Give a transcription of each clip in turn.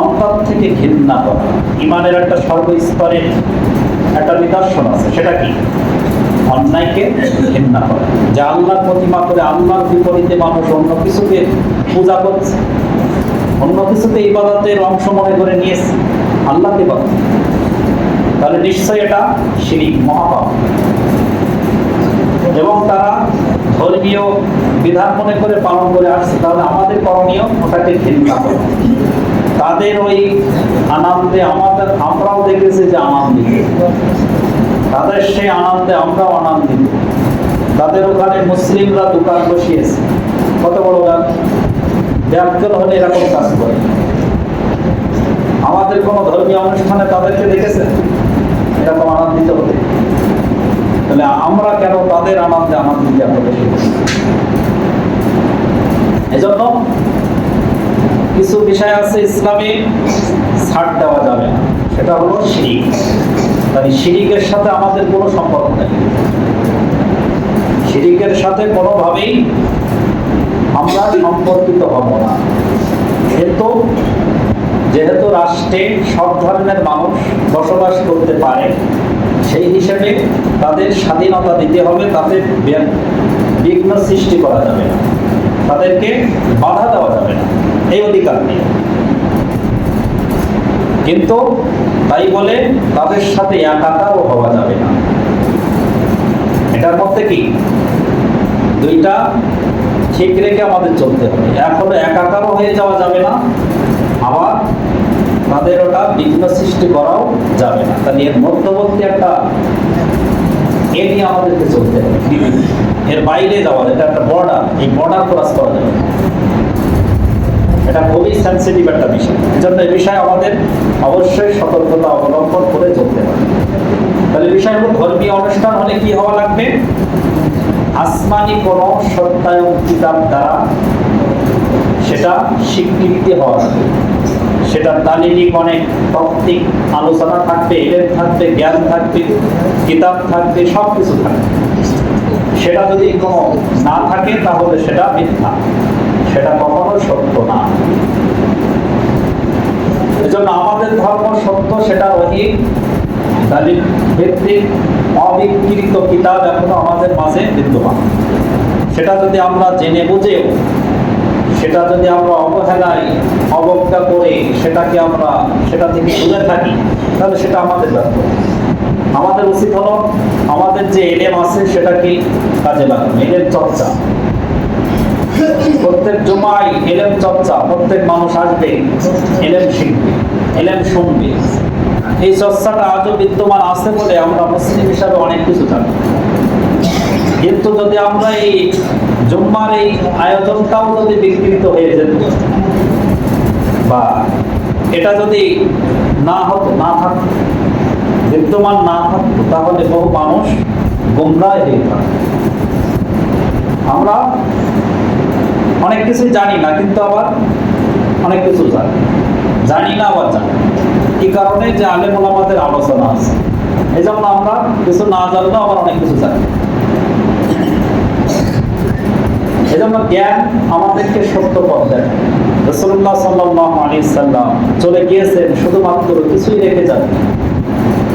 অন্তর থেকে ঘৃণা করা। ইমানের একটা সর্বস্তরের একটা নিদর্শন আছে, সেটা কি? অন্যায়কে ঘৃণা করা। যে আল্লাহর প্রতিমা করে আল্লাহর বিপরীতে মানুষ অন্য কিছুকে পূজা করছে, অন্য কিছুতে ইবাদতের অংশ মনে করে নিয়েছে, আল্লাহকে বাদ তাহলে নিশ্চয়ই এটা শিরিক, মহাপাপ। এবং তারা ধর্মীয় বিধান মনে করে পালন করে আসছে, তাহলে আমাদের করণীয় ওটাকে ঘৃণা করা। তাদের ওই আনন্দে আমাদের, আমরাও দেখেছি যে আনন্দিত। তাদের সেই আনন্দে আমরাও আনন্দিত। তাদের ওখানে মুসলিমরা দোকান বসিয়েছে। কত বড় গান? হলে এরকম কাজ করে। আমাদের কোনো ধর্মীয় অনুষ্ঠানে তাদেরকে দেখেছেন? এরকম আনন্দিত হতে। তাহলে আমরা কেন তাদের আনন্দে আনন্দিত এজন্য কিছু বিষয় আছে ইসলামে, ছাড় দেওয়া যাবে না। সেটা হলো শিরিক। তাই শিরিকের সাথে আমাদের কোনো সম্পর্ক নেই। শিরিকের সাথে কোনোভাবেই আমরা সম্পর্কিত হব না। কিন্তু যেহেতু রাষ্ট্রে সব ধরনের মানুষ বসবাস করতে পারে, সেই হিসেবে তাদের স্বাধীনতা দিতে হবে, তাদের বিঘ্ন সৃষ্টি করা যাবে না। তাদেরকে বাধা দেওয়া যাবে না। নেই কিন্তু তাই বলে তাদের সাথে একাকারও হওয়া যাবে না। এটার মধ্যে কি? দুইটা ঠিক রেখে আমাদের চলতে হবে। এক হলো একাকারও হয়ে যাওয়া যাবে না, আবার তাদের ওটা বিঘ্ন সৃষ্টি করাও যাবে না। তাহলে এর মধ্যবর্তী একটা এ নিয়ে আমাদেরকে চলতে হবে। এর বাইরে যাওয়া এটা একটা বর্ডার এই বর্ডার ক্রস করা যাবে। এটা খুবই সেন্সিটিভ একটা বিষয়। জন্য এই বিষয়ে আমাদের অবশ্যই সতর্কতা অবলম্বন করে চলতে হবে। তাহলে বিষয় হলো ধর্মীয় অনুষ্ঠান হলে কি হওয়া লাগবে? আসমানি কোনো সত্যায়ন কিতাব দ্বারা সেটা স্বীকৃতি হওয়া লাগবে। সেটা দালিলিক অনেক তত্ত্বিক আলোচনা থাকবে, এলেন থাকবে, জ্ঞান থাকবে, কিতাব থাকবে সব কিছু থাকবে। সেটা যদি কোনো না থাকে, তাহলে সেটা মিথ্যা। সেটা কখনো সত্য না। এজন্য আমাদের ধর্ম সত্য, সেটা অবিকৃত কিতাব আমাদের মাঝে বিদ্যমান। সেটা যদি আমরা জেনে বুঝেও, সেটা যদি আমরা অবহেলায়, অবজ্ঞা করে সেটাকে আমরা, সেটা থেকে থাকি, তাহলে সেটা আমাদের আমাদের উচিত হলো, আমাদের যে এলেম আছে সেটাকে কাজে লাগানো, এলেম চর্চা। প্রত্যেক জমায় এলেম চর্চা, প্রত্যেক মানুষ আসবে এলেম শিখবে। এলেম শুনবে এই চর্চাটা আজও বিদ্যমান আছে বলে আমরা মুসলিম হিসাবে অনেক কিছু জানি। কিন্তু যদি আমরা এই জুম্মার এই আয়োজনটাও যদি বিকৃত হয়ে যেত, বা এটা যদি না হতো, না থাকতো, বিদ্যমান না থাকতো, তাহলে বহু মানুষ গোমরায় হয়ে থাকতো আমরা অনেক কিছু জানি না, কিন্তু আবার অনেক কিছু জানি। জানি না আবার জানি। কি কারণে যে আলেম ওলামাদের আলোচনা আছে। এই জন্য আমরা কিছু না জানলেও আবার অনেক কিছু জানি। জ্ঞান আমাদেরকে সত্য পথ দেয়। রসুল্লাহ সাল্লাহ আলী সাল্লাম চলে গিয়েছেন, শুধুমাত্র কিছুই রেখে যান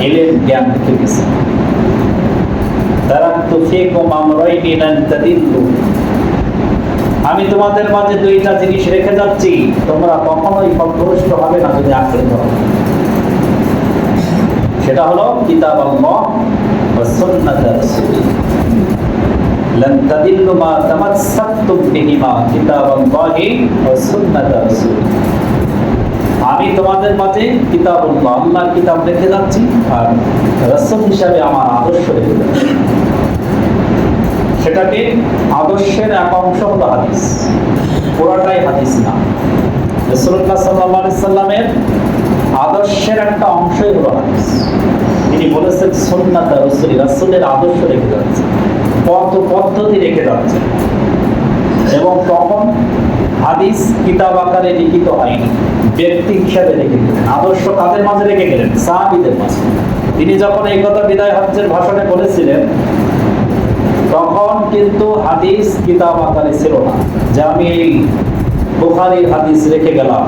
এলেন জ্ঞান রেখে গেছেন। তারাক্তু ফিকুম আমরাইনি লান তাদিল্লু। আমি তোমাদের মাঝে দুইটা জিনিস রেখে যাচ্ছি। তোমরা কখনোই পথভ্রষ্ট হবে না যদি আক্রান্ত সেটা হলো কিতাব আমি তোমাদের মাঝে কিতাব আল্লাহ কিতাব রেখে যাচ্ছি আর রসম হিসাবে আমার আদর্শ রেখে যাচ্ছি। সেটাকে আদর্শের এক অংশ হলো হাদিস। পুরাটাই হাদিস না। রসুল্লাহ সাল্লাহ সাল্লামের আদর্শের একটা অংশই হলো হাদিস। তিনি বলেছেন সন্ন্যাতা রসুলি রসুলের আদর্শ রেখে যাচ্ছে। পথ, পদ্ধতি রেখে যাচ্ছে। এবং তখন হাদিস কিতাব আকারে লিখিত হয়নি। ব্যক্তি হিসাবে রেখে গেলেন। আদর্শ কাদের মাঝে রেখে গেলেন? সাহাবিদের মাঝে। তিনি যখন এই কথা বিদায় হজ্জের ভাষণে বলেছিলেন তখন কিন্তু হাদিস কিতাব আকারে ছিল না। যে আমি এই বুখারির হাদিস রেখে গেলাম।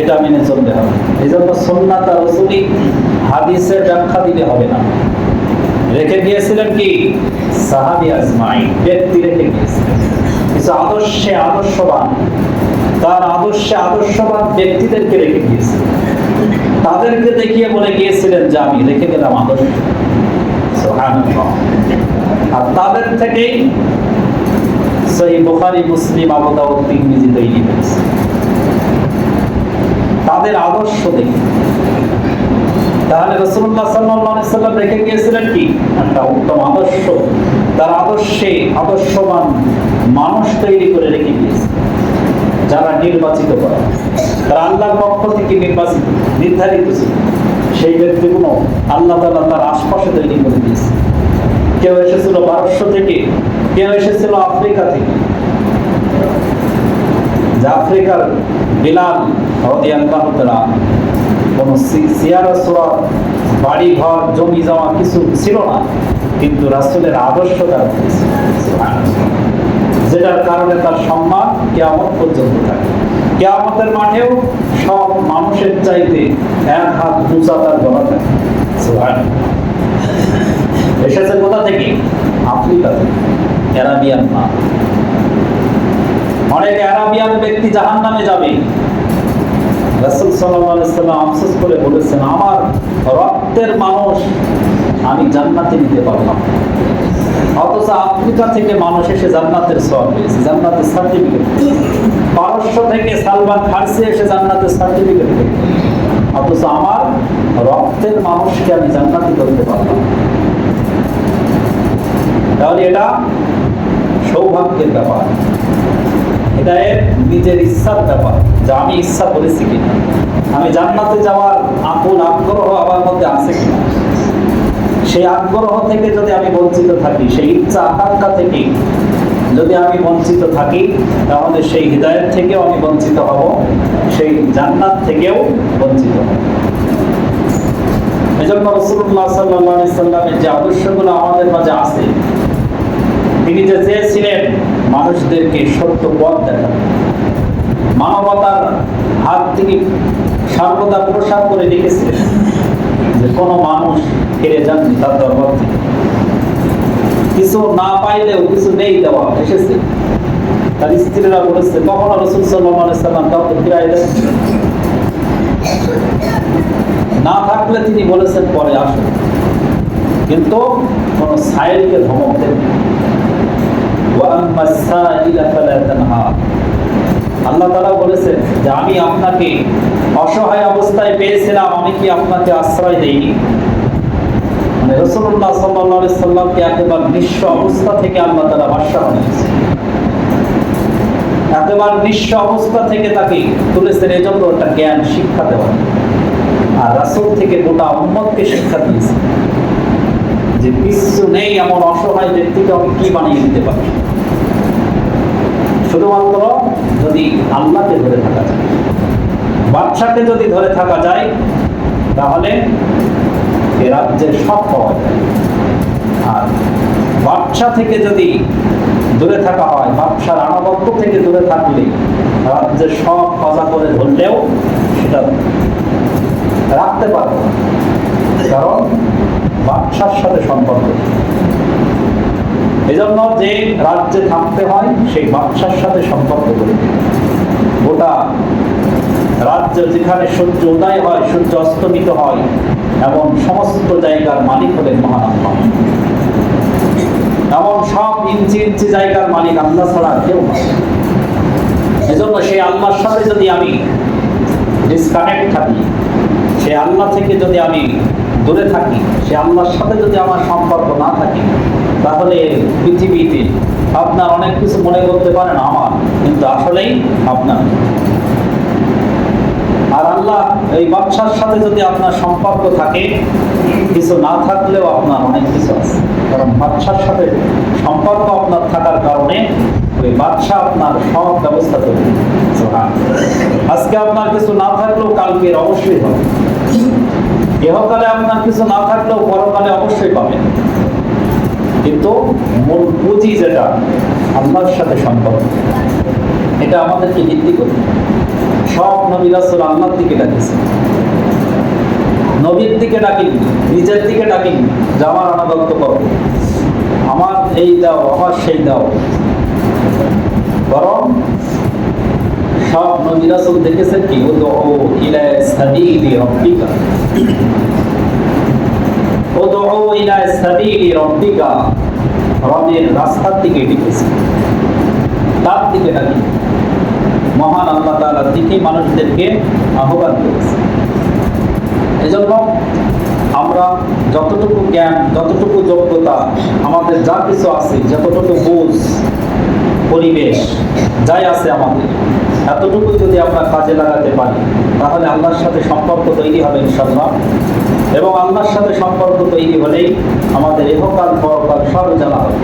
এটা মেনে চলতে হবে। এই জন্য সন্ন্যাত রসুলি হাদিসের ব্যাখ্যা দিলে হবে না। রেখে গিয়েছিলেন কি? সাহাবি আজমাই ব্যক্তি রেখে গিয়েছিলেন। কিছু আদর্শে আদর্শবান, তার আদর্শে আদর্শবান ব্যক্তিদেরকে রেখে গিয়েছিলেন। তাদেরকে দেখিয়ে বলে গিয়েছিলেন যে আমি রেখে গেলাম আদর্শ। আর তাদের থেকেই সেই মুসলিম তিরমিজি তৈরি হয়েছে। তাদের আদর্শ দেখে তাহলে রসুল্লাহ সাল্লাম রেখে গিয়েছিলেন কি? একটা উত্তম আদর্শ। তার আদর্শে আদর্শবান মানুষ তৈরি করে রেখে গিয়েছে। যারা নির্বাচিত করা। তারা আল্লাহর পক্ষ থেকে নির্বাচিত, নির্ধারিত ছিল। সেই ব্যক্তিগুলো আল্লাহ তাআলা তার আশপাশে তৈরি করে দিয়েছে। কেউ এসেছিল পারস্য থেকে, কেউ এসেছিল আফ্রিকা থেকে আফ্রিকার বিলাল কোন বাড়ি ঘর, জমি জমা কিছু ছিল না, কিন্তু রাসূলের আদর্শ তার। যেটার কারণে তার সম্মান কেয়ামত পর্যন্ত থাকে কেয়ামতের মাঠেও সব মানুষের চাইতে এক হাত উঁচা তার গলা থাকে। এসেছে কোথা থেকে? আফ্রিকা থেকে। অ্যারাবিয়ান না অনেক অ্যারাবিয়ান ব্যক্তি জাহান নামে যাবে। রাসূল সাল্লাম আফসোস করে বলেছেন, আমার রক্তের মানুষ আমি জান্নাতে নিতে পারলাম অথচ আফ্রিকা থেকে মানুষ এসে জান্নাতের সওয়াব পেয়েছে, জান্নাতের সার্টিফিকেট পারস্য থেকে সালমান ফার্সি এসে জান্নাতের সার্টিফিকেট অথচ আমার রক্তের মানুষকে আমি জান্নাতি করতে পারলাম। তাহলে এটা সৌভাগ্যের ব্যাপার। এটা এর নিজের ইচ্ছার ব্যাপার, যে আমি ইচ্ছা করেছি কিনা। আমি জান্নাতে যাওয়ার আকুল আগ্রহ আমার মধ্যে আছে কিনা। সেই আগ্রহ থেকে যদি আমি বঞ্চিত থাকি, সেই ইচ্ছা আকাঙ্ক্ষা থেকে যদি আমি বঞ্চিত থাকি, তাহলে সেই হৃদয়ের থেকেও আমি বঞ্চিত হব, সেই জান্নাত থেকেও বঞ্চিত হব। এজন্য রসুল্লাহ সাল্লাহ সাল্লামের যে আদর্শগুলো আমাদের মাঝে আছে তিনি যে চেয়েছিলেন মানুষদেরকে সত্য পথ দেখান মানবতার হাত থেকে সর্বদা প্রসার করে রেখেছিলেন যে কোনো মানুষ ফিরে যাননি তার দরবার থেকে। কিছু না পাইলেও কিছু নেই দেওয়া এসেছে। তার স্ত্রীরা বলেছে, কখনো রসুল সাল্লাম কাউকে ফিরাই দেন না থাকলে তিনি বলেছেন, পরে আসুন কিন্তু কোন সাইলকে ধমক দেন আল্লাহ তালা বলেছেন যে আমি আপনাকে অসহায় অবস্থায় পেয়েছিলাম, আমি কি আপনাকে আশ্রয় মানে নিঃস্ব অবস্থা থেকে তাকে তুলেছেন একটা জ্ঞান শিক্ষা দেওয়া। আর রাসুল থেকে গোটা উম্মতকে শিক্ষা দিয়েছে যে কিছু নেই এমন অসহায় ব্যক্তিকে আমি কি বানিয়ে দিতে পারি? শুধুমাত্র যদি আল্লাহকে ধরে থাকা যায়, বাদশাকে যদি ধরে থাকা যায়, তাহলে এ রাজ্যের সব পাওয়া যায়। আর বাদশা থেকে যদি দূরে থাকা হয়, বাদশার আনাবত্ত থেকে দূরে থাকলে রাজ্যের সব কথা করে ধরলেও সেটা রাখতে পারব কারণ বাদশার সাথে সম্পর্ক। এজন্য যে রাজ্যে থাকতে হয়, সেই বাদশার সাথে সম্পর্ক করে। গোটা রাজ্য যেখানে সূর্য উদয় হয়, সূর্য অস্তমিত হয় এবং সমস্ত জায়গার মালিক হলেন মহান আল্লাহ। এমন সব ইঞ্চি ইঞ্চি জায়গার মালিক আল্লাহ ছাড়া কেউ এজন্য সেই আল্লাহর সাথে যদি আমি ডিসকানেক্ট থাকি, সেই আল্লাহ থেকে যদি আমি দূরে থাকি, সে আল্লাহর সাথে যদি আমার সম্পর্ক না থাকে, তাহলে পৃথিবীতে আপনার অনেক কিছু মনে করতে পারেন আমার, কিন্তু আসলেই আপনার। আর আল্লাহ এই বাচ্চার সাথে যদি আপনার সম্পর্ক থাকে, কিছু না থাকলেও আপনার অনেক কিছু আছে। কারণ বাচ্চার সাথে সম্পর্ক আপনার থাকার কারণে ওই বাচ্চা আপনার সব ব্যবস্থা করবে আজকে আপনার কিছু না থাকলেও কালকে অবশ্যই হবে। ইহকালে আপনার কিছু না থাকলেও পরকালে অবশ্যই পাবেন। কিন্তু মূল পুঁজি যেটা, আল্লাহর সাথে সম্পর্ক। এটা আমাদেরকে ভিত্তি করতে সব নবী রাসূল আল্লাহর দিকে ডাকিয়েছেন নবীর দিকে ডাকিনি, নিজের দিকে ডাকিনি যে আমার আনাদত্ত করো। আমার এই দাও, আমার সেই দাও। বরং সব নবী রাসূল দেখেছেন কি? ও তো ইলা সাবিলি রব্বিকা। ও তো ইলা সাবিলি রব্বিকা। রবের রাস্তার দিকে ডেকেছে তার দিকে ডাকি। মহান আল্লাহ তাআলার দিকে মানুষদেরকে আহ্বান করেছে। এজন্য আমরা যতটুকু জ্ঞান, যতটুকু যোগ্যতা, আমাদের যা কিছু আছে, যতটুকু বুঝ, পরিবেশ, যাই আছে আমাদের এতটুকু যদি আমরা কাজে লাগাতে পারি, তাহলে আল্লাহর সাথে সম্পর্ক তৈরি হবে ইনশাল্লাহ এবং আল্লাহর সাথে সম্পর্ক তৈরি হলেই আমাদের এহকাল পরকাল সব জানা হবে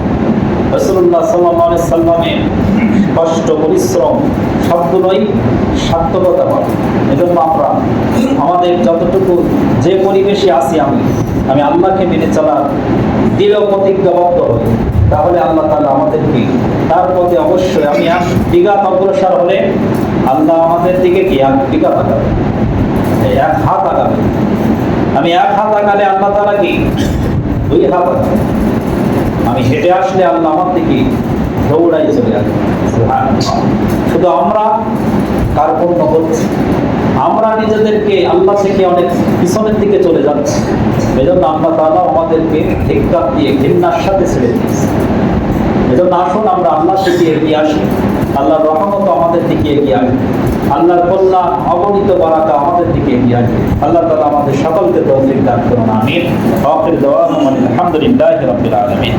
রসুল্লাহ সাল্লাহ সাল্লামের কষ্ট, পরিশ্রম সবগুলোই সার্থকতা পাবে এজন্য আমরা আমাদের যতটুকু যে পরিবেশে আছি আমি আমি আল্লাহকে মেনে চলার দৃঢ় প্রতিজ্ঞাবদ্ধ হই। তাহলে আল্লাহ তাআলা আমাদেরকে তার পথে অবশ্যই আমি এক বিঘাত অগ্রসর হলে আল্লাহ আমাদের দিকে কি? এক বিঘাত আগাবে এক হাত আগাবে আমি এক হাত আগালে আল্লাহ তাআলা কি? দুই হাত আগাবে আমি হেঁটে আসলে আল্লাহ আমার দিকে দৌড়াই চলে আসবে শুধু আমরা কার্পণ্য করছি? আমরা নিজেদেরকে আল্লাহ থেকে অনেক পিছনের দিকে চলে যাচ্ছি। এজন্য আল্লাহ তাআলা আমাদেরকে ধিক্কার দিয়ে ঘৃণার সাথে ছেড়ে দিয়েছে। এজন্য আসুন, আমরা আল্লাহ থেকে এগিয়ে আসি। আল্লাহর রহমত আমাদের দিকে এগিয়ে আসবে আল্লাহর কল্যাণ অগণিত বারাকা আমাদের দিকে এগিয়ে আসবে আল্লাহ তালা আমাদের সকলকে তৌফিক দান করুন, আমিন। আখির দাওয়ানা আলহামদুলিল্লাহি রাব্বিল আলামিন।